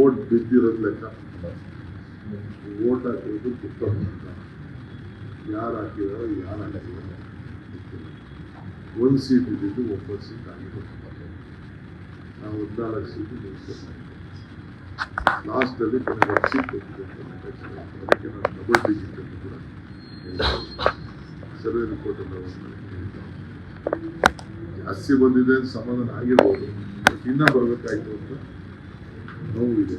Vote ಬಿದ್ದಿರೋದು ಲೆಕ್ಕ. Vote ಹಾಕಿರೋದು ಪುಸ್ತಕ ಯಾರು ಹಾಕಿದಾರೋ ಯಾರು ಹಾಕಿದಾರೋ ಒಂದು ಸೀಟ್ ಇದ್ದಿದ್ದು ಒಂಬತ್ತು ಸೀಟ್ ಆಗಿರೋದು ನಾವು ಹದಿನಾಲ್ಕು ಸೀಟು ಮುಗಿಸ್ಕೊಂಡು ಲಾಸ್ಟಲ್ಲಿ ಕೊನೆಗೆ ಸೀಟ್. ಅದಕ್ಕೆ ನಾನು ಡಬಲ್ ಡಿಜಿಟ್ ಅಂತ ಕೂಡ ಜಾಸ್ತಿ ಬಂದಿದೆ ಅಂತ ಸಮಾಧಾನ ಆಗಿರ್ಬೋದು. ಬರಬೇಕಾಯ್ತು ಅಂತ. ನೋವಿದೆ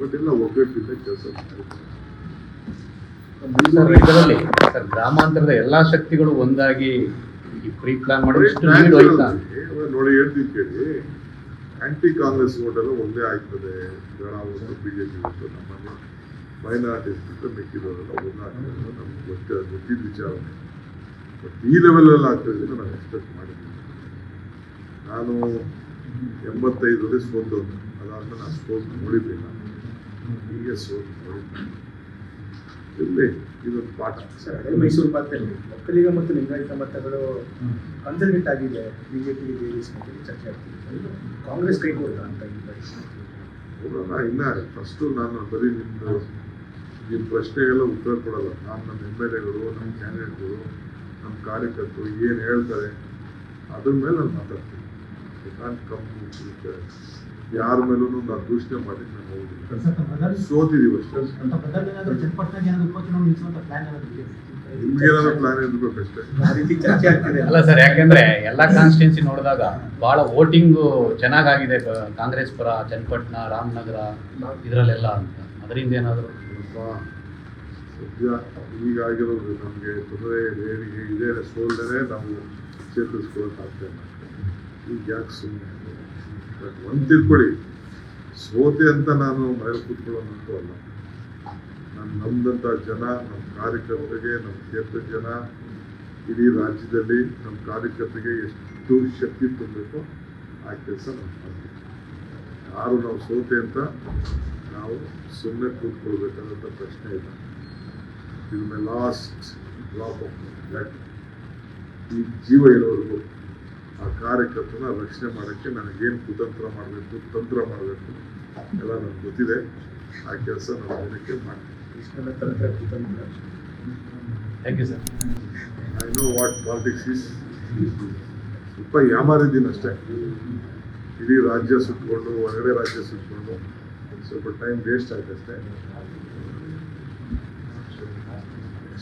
ಬಟ್ ಎಲ್ಲ ಒಗ್ಗಟ್ಟಿಂದ ಕೆಲಸ ಇದರಲ್ಲಿ ಸರ್ ಗ್ರಾಮಾಂತರದ ಎಲ್ಲಾ ಶಕ್ತಿಗಳು ಒಂದಾಗಿ ಈ ಪ್ರೀ ಪ್ಲಾನ್ ನೋಡಿ ಹೇಳ್ತೀನಿ ಕೇಳಿ. ಆಂಟಿ ಕಾಂಗ್ರೆಸ್ ಓಟೆಲ್ಲ ಒಂದೇ ಆಗ್ತದೆ. ಬಿ ಜೆ ಬಿಜೆಪಿ ವೋಟು ನಮ್ಮನ್ನ ಮೈನಾರಿಟೀಸ್ ಬಿಟ್ಟು ಮಿಕ್ಕಿದವರೆಲ್ಲ ಒಂದಾಗ್ತದೆ ನಮ್ಗೆ ಗೊತ್ತ ಗೊತ್ತಿದ್ದ ವಿಚಾರ ಬಟ್ ಈ ಲೆವೆಲಲ್ಲಿ ಆಗ್ತದೆ ನಾನು ಎಕ್ಸ್ಪೆಕ್ಟ್ ಮಾಡಿದ್ದೀನಿ. ನಾನು ಎಂಬತ್ತೈದರಲ್ಲಿ ಸೋತವ್ನು ಅದಾದ್ಮೇಲೆ ನಾನು ಸೋತು ನೋಡಿದ್ದಿಲ್ಲ ಹೀಗೆ ಸೋತು ನೋಡಿದ್ದೆ. ಇಲ್ಲಿ ಇದೊಂದು ಪಾಠ. ಮೈಸೂರು ಪಾತ್ರೆ ಒಕ್ಕಲಿಗ ಮತ್ತು ಲಿಂಗಾಯತ ಮತಗಳು ಕನ್ಸಲ್ಟೇಟ್ ಆಗಿದೆ. ಬಿಜೆಪಿ ಜೆಡಿಎಸ್ ಮಧ್ಯೆ ಚರ್ಚೆ ಆಗ್ತಿದೆ. ಕಾಂಗ್ರೆಸ್ ಕೈ ಕೊಡ್ತಾ ಅಂತ. ನೋಡೋಣ ಇನ್ನ ಫಸ್ಟು ನಾನು ಬರೀ ನಿಮ್ಮದು ನಿಮ್ಮ ಪ್ರಶ್ನೆಗೆಲ್ಲ ಉತ್ತರ ಕೊಡಲ್ಲ. ನಾನು ನಮ್ಮ ಎಂ ಎಲ್ ಎಗಳು ನಮ್ಮ ಕ್ಯಾಂಡಿಡೇಟ್ಗಳು ನಮ್ಮ ಕಾರ್ಯಕರ್ತರು ಏನು ಹೇಳ್ತಾರೆ ಅದ್ರ ಮೇಲೆ ನಾನು ಮಾತಾಡ್ತೀನಿ. ಕಾಂಟ್ ಕಮ್ ಯಾರ ಮೇಲೂ ನಾನು ದೂಷಣೆ ಮಾಡಿ ನಾನು ಹೋಗುದಿಲ್ಲ. ಸೋತಿದೀವಿ ಅಷ್ಟೇ. ನಿಮ್ಗೇನಾದ್ರು ಪ್ಲಾನ್ ಇರ್ಬೇಕಷ್ಟೇ ಅಲ್ಲ ಸರ್ ಯಾಕೆಂದ್ರೆ ಎಲ್ಲಾ ಕಾನ್ಸ್ಟಿಟ್ಯೂನ್ಸಿ ನೋಡಿದಾಗ ಬಹಳ ವೋಟಿಂಗ್ ಚೆನ್ನಾಗಾಗಿದೆ ಕಾಂಗ್ರೆಸ್ ಪರ ಚನ್ನಪಟ್ಟಣ ರಾಮನಗರ ಇದರಲ್ಲೆಲ್ಲ ಅಂತ. ಅದರಿಂದ ಏನಾದರೂ ಸ್ವಲ್ಪ ಸದ್ಯ ಈಗಾಗಿರೋದು ನಮಗೆ ತೊಂದರೆ ಏನಿಗೆ ಇದೇ ಸೋಲ್ದೇ ನಾವು ಚೇತರಿಸ್ಕೊಳ್ಳೋಕೆ ಆಗ್ತಾ ಇಲ್ಲ. ಈಗ ಯಾಕೆ ಸುಮ್ಮನೆ ಒಂದು ತಿಳ್ಕೊಳ್ಳಿ ಸೋತೆ ಅಂತ ನಾನು ಮನೇಲಿ ಕೂತ್ಕೊಳ್ಳೋದಂತೂ ಅಲ್ಲ. ನಾನು ನಮ್ದಂಥ ಜನ, ನಮ್ಮ ಕಾರ್ಯಕರ್ತರಿಗೆ, ನಮ್ಮ ಕ್ಷೇತ್ರದ ಜನ, ಇಡೀ ರಾಜ್ಯದಲ್ಲಿ ನಮ್ಮ ಕಾರ್ಯಕರ್ತರಿಗೆ ಎಷ್ಟು ಶಕ್ತಿ ತುಂಬಬೇಕು ಆ ಕೆಲಸ ಮಾಡ್ತೀವಿ. ಯಾರು ನಾವು ಸೋತೆ ಅಂತ ನಾವು ಸುಮ್ಮನೆ ಕೂತ್ಕೊಳ್ಬೇಕಾದಂಥ ಪ್ರಶ್ನೆ ಇಲ್ಲ. ಇದು ಮೈ ಲಾಸ್ಟ್ ಬ್ಲಾಕ್ ಆಫ್ ಈ ಜೀವ ಇರೋವರೆಗೂ ಆ ಕಾರ್ಯಕರ್ತನ ರಕ್ಷಣೆ ಮಾಡೋಕ್ಕೆ ನನಗೇನು ಕುತಂತ್ರ ಮಾಡಬೇಕು ತಂತ್ರ ಮಾಡಬೇಕು ಎಲ್ಲ ನನಗೆ ಗೊತ್ತಿದೆ. ಆ ಕೆಲಸ ನಾನು ದಿನಕ್ಕೆ ಮಾಡ್ತೀನಿ. Thank you sir I know what politics is ಸ್ವಲ್ಪ ಯಾಮಾರಿದ್ದೀನಿ ಅಷ್ಟೇ. ಇಡೀ ರಾಜ್ಯ ಸುತ್ತಕೊಂಡು ಹೊರಗಡೆ ರಾಜ್ಯ ಸುತ್ತಕೊಂಡು ಸ್ವಲ್ಪ ಟೈಮ್ ವೇಸ್ಟ್ ಆಯ್ತು ಅಷ್ಟೇ.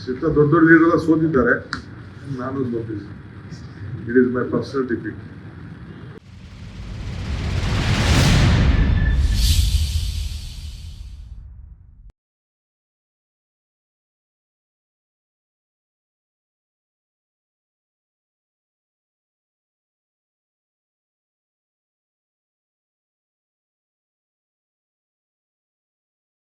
ಸಿತ್ತ ದೊಡ್ಡ ದೊಡ್ಡ ಲೀಡರ್ ಸೋತಿದ್ದಾರೆ. ನಾನು ಸೋತಿದ್ದೀನಿ. It is my personal defeat